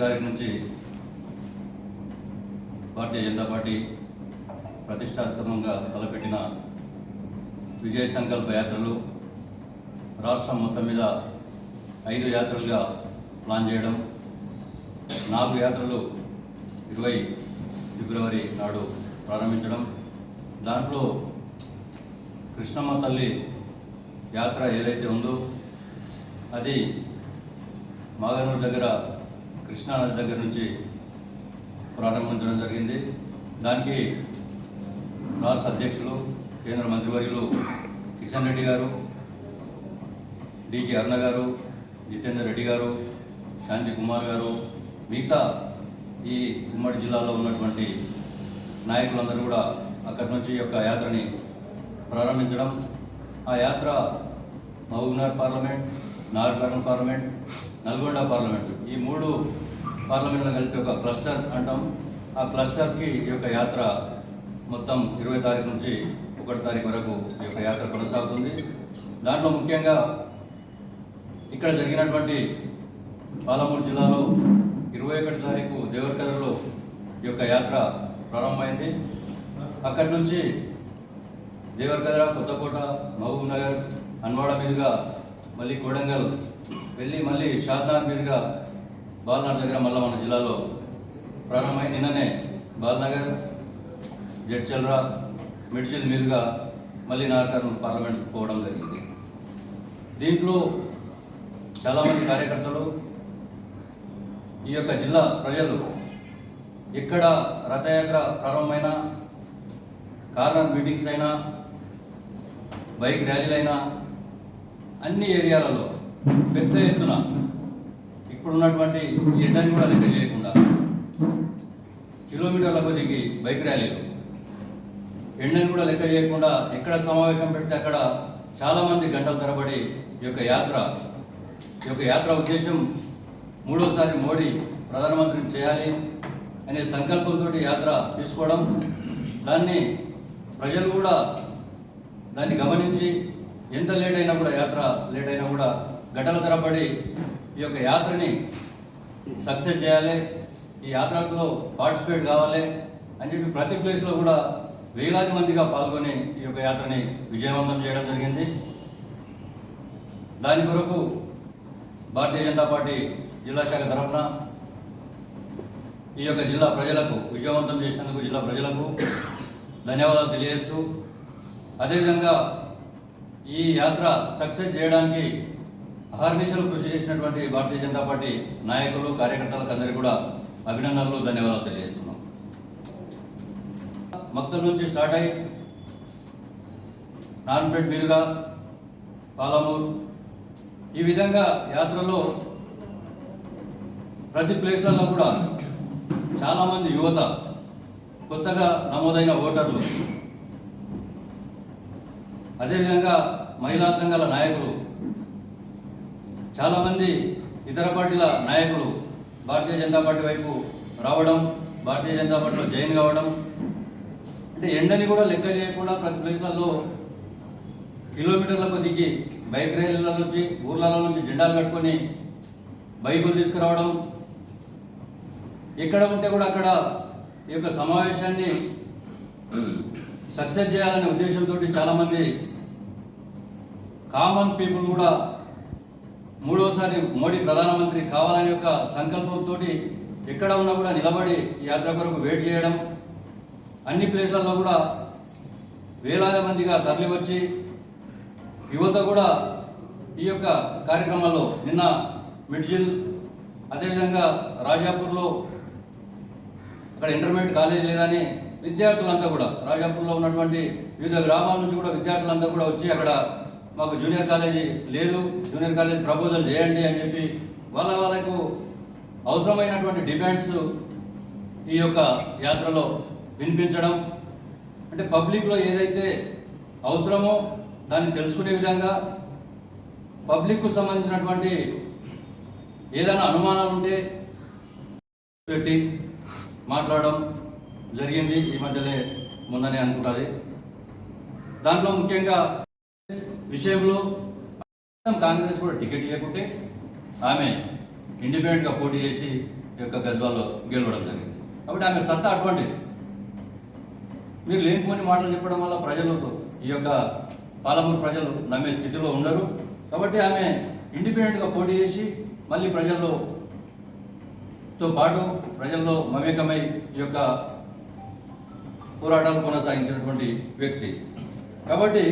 తారీఖు నుంచి భారతీయ జనతా పార్టీ ప్రతిష్టాత్మకంగా తలపెట్టిన విజయ సంకల్ప యాత్రలు రాష్ట్రం మొత్తం మీద ఐదు యాత్రలుగా ప్లాన్ చేయడం నాలుగు యాత్రలు ఇరవై ఫిబ్రవరి నాడు ప్రారంభించడం. దాంట్లో కృష్ణమ్మ తల్లి యాత్ర ఏదైతే ఉందో అది మాగనూరు దగ్గర కృష్ణానది దగ్గర నుంచి ప్రారంభించడం జరిగింది. దానికి రాష్ట్ర అధ్యక్షులు కేంద్ర మంత్రివర్యులు కిషన్ రెడ్డి గారు డికి అరుణ గారు జితేందర్ రెడ్డి గారు శాంతి కుమార్ గారు మిగతా ఈ ఉమ్మడి జిల్లాలో ఉన్నటువంటి నాయకులందరూ కూడా అక్కడి నుంచి ఈ యొక్క యాత్రని ప్రారంభించడం. ఆ యాత్ర Mahabubnagar parliament Nagarkurnool parliament Nalgonda parliament ఈ మూడు పార్లమెంట్లను కలిపి ఒక క్లస్టర్ అంటాం. ఆ క్లస్టర్కి ఈ యొక్క యాత్ర మొత్తం ఇరవై తారీఖు నుంచి ఒకటి తారీఖు వరకు ఈ యొక్క యాత్ర కొనసాగుతుంది. దాంట్లో ముఖ్యంగా ఇక్కడ జరిగినటువంటి పాలమూరు జిల్లాలో ఇరవై ఒకటి తారీఖు దేవరకర్రలో ఈ యొక్క యాత్ర ప్రారంభమైంది. అక్కడి నుంచి దేవరకద్ర కొత్తకోట మహబూబ్ నగర్ అన్వాడ మీదుగా మళ్ళీ కోడంగల్ వెళ్ళి మళ్ళీ షాద్నార్ మీదుగా బాల్నార్ దగ్గర మళ్ళీ మన జిల్లాలో ప్రారంభమై నిన్ననే బాలనగర్ జడ్చల్రా మిడ్చిల్ మీదుగా మళ్ళీ నార్కర్నూలు పార్లమెంట్ పోవడం జరిగింది. దీంట్లో చాలామంది కార్యకర్తలు ఈ యొక్క జిల్లా ప్రజలు ఎక్కడ రథయాత్ర ప్రారంభమైన కార్నర్ మీటింగ్స్ అయినా బైక్ ర్యాలీలైనా అన్ని ఏరియాలలో పెద్ద ఎత్తున ఇప్పుడున్నటువంటి ఎండని కూడా లెక్క చేయకుండా కిలోమీటర్ల కొద్దికి బైక్ ర్యాలీలు. ఎండని కూడా లెక్క చేయకుండా ఎక్కడ సమావేశం పెడితే అక్కడ చాలామంది గంటల తరబడి ఈ యొక్క యాత్ర ఈ యొక్క యాత్ర ఉద్దేశం మూడోసారి మోడీ ప్రధానమంత్రిని చేయాలి అనే సంకల్పంతో యాత్ర తీసుకోవడం. దాన్ని ప్రజలు కూడా దాన్ని గమనించి ఎంత లేట్ అయినా కూడా యాత్ర లేట్ అయినా కూడా గంటల తరబడి ఈ యొక్క యాత్రని సక్సెస్ చేయాలి. ఈ యాత్రలో పార్టిసిపేట్ కావాలి అని చెప్పి ప్రతి ప్లేస్లో కూడా వేలాది మందిగా పాల్గొని ఈ యొక్క యాత్రని విజయవంతం చేయడం జరిగింది. దాని కొరకు భారతీయ జనతా పార్టీ జిల్లా శాఖ తరఫున ఈ యొక్క జిల్లా ప్రజలకు విజయవంతం చేసినందుకు జిల్లా ప్రజలకు ధన్యవాదాలు తెలియజేస్తూ అదేవిధంగా ఈ యాత్ర సక్సెస్ చేయడానికి అహర్నిశలు కృషి చేసినటువంటి భారతీయ జనతా పార్టీ నాయకులు కార్యకర్తలకు అందరికీ కూడా అభినందనలు ధన్యవాదాలు తెలియజేస్తున్నాం. మక్తల్ నుంచి స్టార్ట్ అయి నాన్పేట్ మీదుగా పాలమూరు ఈ విధంగా యాత్రలో ప్రతి ప్లేస్లలో కూడా చాలామంది యువత కొత్తగా నమోదైన ఓటర్లు. అదేవిధంగా మహిళా సంఘాల నాయకులు చాలామంది ఇతర పార్టీల నాయకులు భారతీయ జనతా పార్టీ వైపు రావడం భారతీయ జనతా పార్టీలో జాయిన్ కావడం అంటే ఎండని కూడా లెక్క చేయకుండా ప్రతి ప్లేస్లలో కిలోమీటర్లకు దిగి బైక్ ర్యాలీల నుంచి ఊర్లలో నుంచి జెండాలు కట్టుకొని బైకులు తీసుకురావడం. ఎక్కడ ఉంటే కూడా అక్కడ ఈ యొక్క సమావేశాన్ని సక్సెస్ చేయాలనే ఉద్దేశంతో చాలామంది కామన్ పీపుల్ కూడా మూడోసారి మోడీ ప్రధానమంత్రి కావాలని యొక్క సంకల్పంతో ఎక్కడ ఉన్నా కూడా నిలబడి యాత్ర కొరకు వెయిట్ చేయడం అన్ని ప్లేస్లలో కూడా వేలాది మందిగా తరలి వచ్చి యువత కూడా ఈ యొక్క కార్యక్రమాల్లో నిన్న మిడ్జిల్ అదేవిధంగా రాజాపూర్లో అక్కడ ఇంటర్మీడియట్ కాలేజ్ లేదని విద్యార్థులంతా కూడా రాజాపూర్లో ఉన్నటువంటి వివిధ గ్రామాల నుంచి కూడా విద్యార్థులంతా కూడా వచ్చి అక్కడ మాకు జూనియర్ కాలేజీ లేదు జూనియర్ కాలేజ్ ప్రపోజల్ చేయండి అని చెప్పి వాళ్ళ వాళ్ళకు అవసరమైనటువంటి డిమాండ్స్ ఈ యొక్క యాత్రలో వినిపించడం. అంటే పబ్లిక్లో ఏదైతే అవసరమో దాన్ని తెలుసుకునే విధంగా పబ్లిక్కు సంబంధించినటువంటి ఏదైనా అనుమానాలు ఉంటే పెట్టి మాట్లాడడం జరిగింది. ఈ మధ్యనే మొన్ననే అనుకుంటుంది. దాంట్లో ముఖ్యంగా విషయంలో కాంగ్రెస్ కూడా టికెట్ ఇవ్వకుంటే ఆమె ఇండిపెండెంట్గా పోటీ చేసి ఈ యొక్క గద్వాల్లో గెలవడం జరిగింది. కాబట్టి ఆమె సత్తా అటువంటిది. మీరు లేనిపోని మాటలు చెప్పడం వల్ల ప్రజలకు ఈ యొక్క పాలమూరు ప్రజలు నమ్మే స్థితిలో ఉండరు. కాబట్టి ఆమె ఇండిపెండెంట్గా పోటీ చేసి మళ్ళీ ప్రజల్లో తో పాటు ప్రజల్లో మమేకమై ఈ యొక్క పోరాటాలు కొనసాగించినటువంటి వ్యక్తి. కాబట్టి